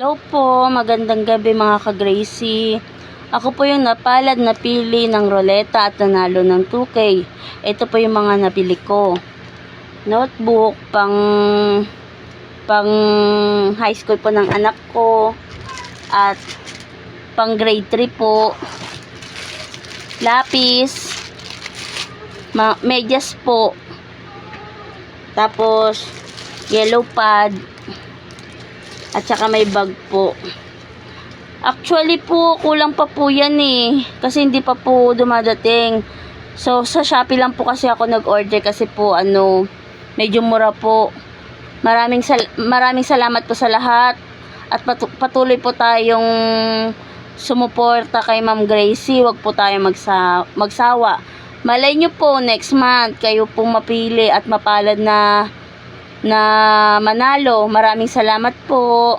Hello po, magandang gabi mga ka-Gracie. Ako po yung napalad na pili ng roleta at nanalo ng 2K. Ito po yung mga nabili ko. Notebook, pang pang high school po ng anak ko. At pang grade 3 po. Lapis. Ma medyas po. Tapos, yellow pad. At saka may bag po. Actually po, kulang pa po yan eh. Kasi hindi pa po dumadating. So, sa Shopee lang po kasi ako nag-order kasi po, ano, medyo mura po. Maraming, sal- maraming salamat po sa lahat. At patu- patuloy po tayong sumuporta kay Ma'am Gracie. Huwag po tayo magsa- magsawa. Malay nyo po, next month, kayo pong mapili at mapalad na na manalo. Maraming salamat po.